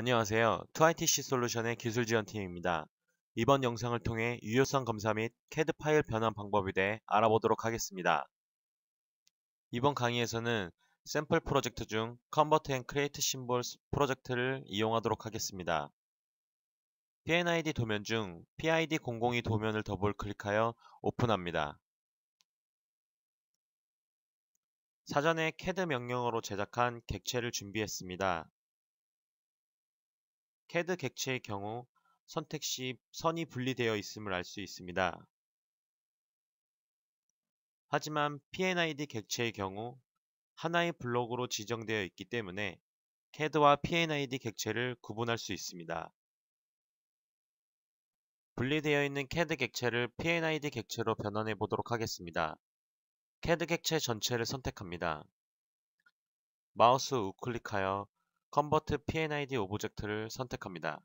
안녕하세요. 2ITC 솔루션의 기술 지원팀입니다. 이번 영상을 통해 유효성 검사 및 CAD 파일 변환 방법에 대해 알아보도록 하겠습니다. 이번 강의에서는 샘플 프로젝트 중 Convert and Create Symbols 프로젝트를 이용하도록 하겠습니다. PNID 도면 중 PID002 도면을 더블 클릭하여 오픈합니다. 사전에 CAD 명령어로 제작한 객체를 준비했습니다. CAD 객체의 경우 선택 시 선이 분리되어 있음을 알 수 있습니다. 하지만 PNID 객체의 경우 하나의 블록으로 지정되어 있기 때문에 CAD와 PNID 객체를 구분할 수 있습니다. 분리되어 있는 CAD 객체를 PNID 객체로 변환해 보도록 하겠습니다. CAD 객체 전체를 선택합니다. 마우스 우클릭하여 Convert PNID 오브젝트를 선택합니다.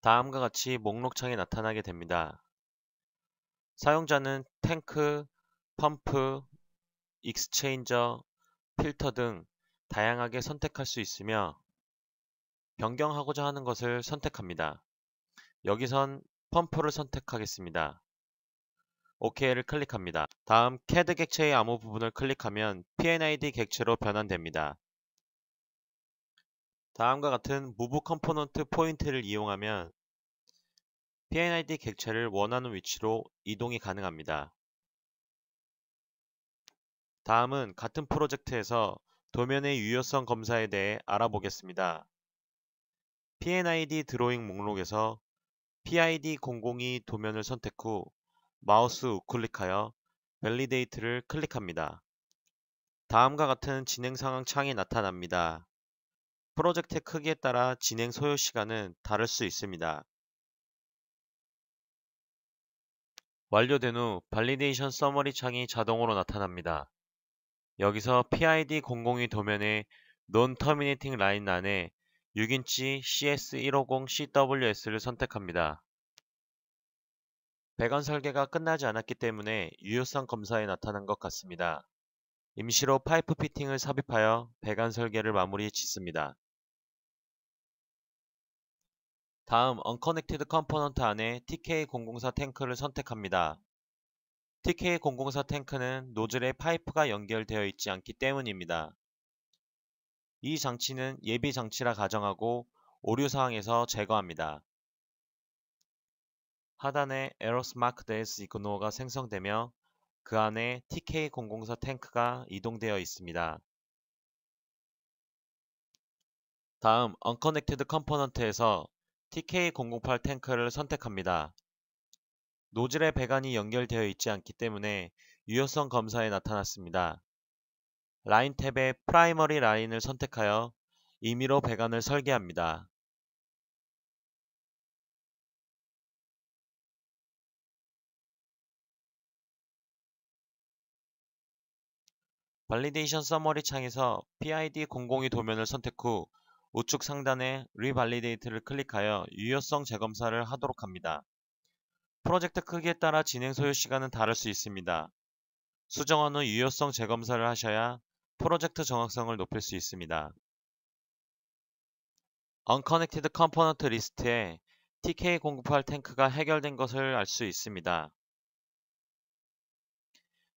다음과 같이 목록창에 나타나게 됩니다. 사용자는 탱크, 펌프, 익스체인저, 필터 등 다양하게 선택할 수 있으며 변경하고자 하는 것을 선택합니다. 여기선 펌프를 선택하겠습니다. OK를 클릭합니다. 다음 CAD 객체의 아무 부분을 클릭하면 PNID 객체로 변환됩니다. 다음과 같은 Move Component 포인트를 이용하면 PNID 객체를 원하는 위치로 이동이 가능합니다. 다음은 같은 프로젝트에서 도면의 유효성 검사에 대해 알아보겠습니다. PNID 드로잉 목록에서 PID002 도면을 선택 후 마우스 우클릭하여 밸리데이트를 클릭합니다. 다음과 같은 진행 상황 창이 나타납니다. 프로젝트의 크기에 따라 진행 소요 시간은 다를 수 있습니다. 완료된 후 발리데이션 서머리 창이 자동으로 나타납니다. 여기서 PID002 도면의 Non-Terminating Line 안에 6인치 CS150CWS를 선택합니다. 배관 설계가 끝나지 않았기 때문에 유효성 검사에 나타난 것 같습니다. 임시로 파이프 피팅을 삽입하여 배관 설계를 마무리 짓습니다. 다음 Unconnected Component 안에 TK004 탱크를 선택합니다. TK004 탱크는 노즐에 파이프가 연결되어 있지 않기 때문입니다. 이 장치는 예비 장치라 가정하고 오류 사항에서 제거합니다. 하단에 에러스 마크드 as 이그노어가 생성되며 그 안에 TK004 탱크가 이동되어 있습니다. 다음 Unconnected Component에서 TK008 탱크를 선택합니다. 노즐의 배관이 연결되어 있지 않기 때문에 유효성 검사에 나타났습니다. 라인 탭에 프라이머리 라인을 선택하여 임의로 배관을 설계합니다. 발리데이션 서머리 창에서 PID002 도면을 선택 후 우측 상단에 리발리데이트를 클릭하여 유효성 재검사를 하도록 합니다. 프로젝트 크기에 따라 진행 소요 시간은 다를 수 있습니다. 수정한 후 유효성 재검사를 하셔야 프로젝트 정확성을 높일 수 있습니다. Unconnected Component 리스트에 TK098 탱크가 해결된 것을 알 수 있습니다.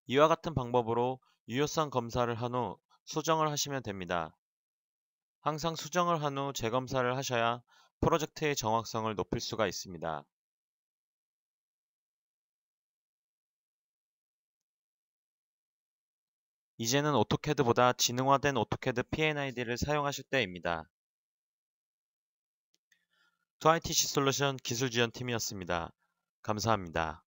이와 같은 방법으로 유효성 검사를 한 후 수정을 하시면 됩니다. 항상 수정을 한 후 재검사를 하셔야 프로젝트의 정확성을 높일 수가 있습니다. 이제는 오토캐드보다 지능화된 오토캐드 PNID를 사용하실 때입니다. 2ITC 솔루션 기술지원팀이었습니다. 감사합니다.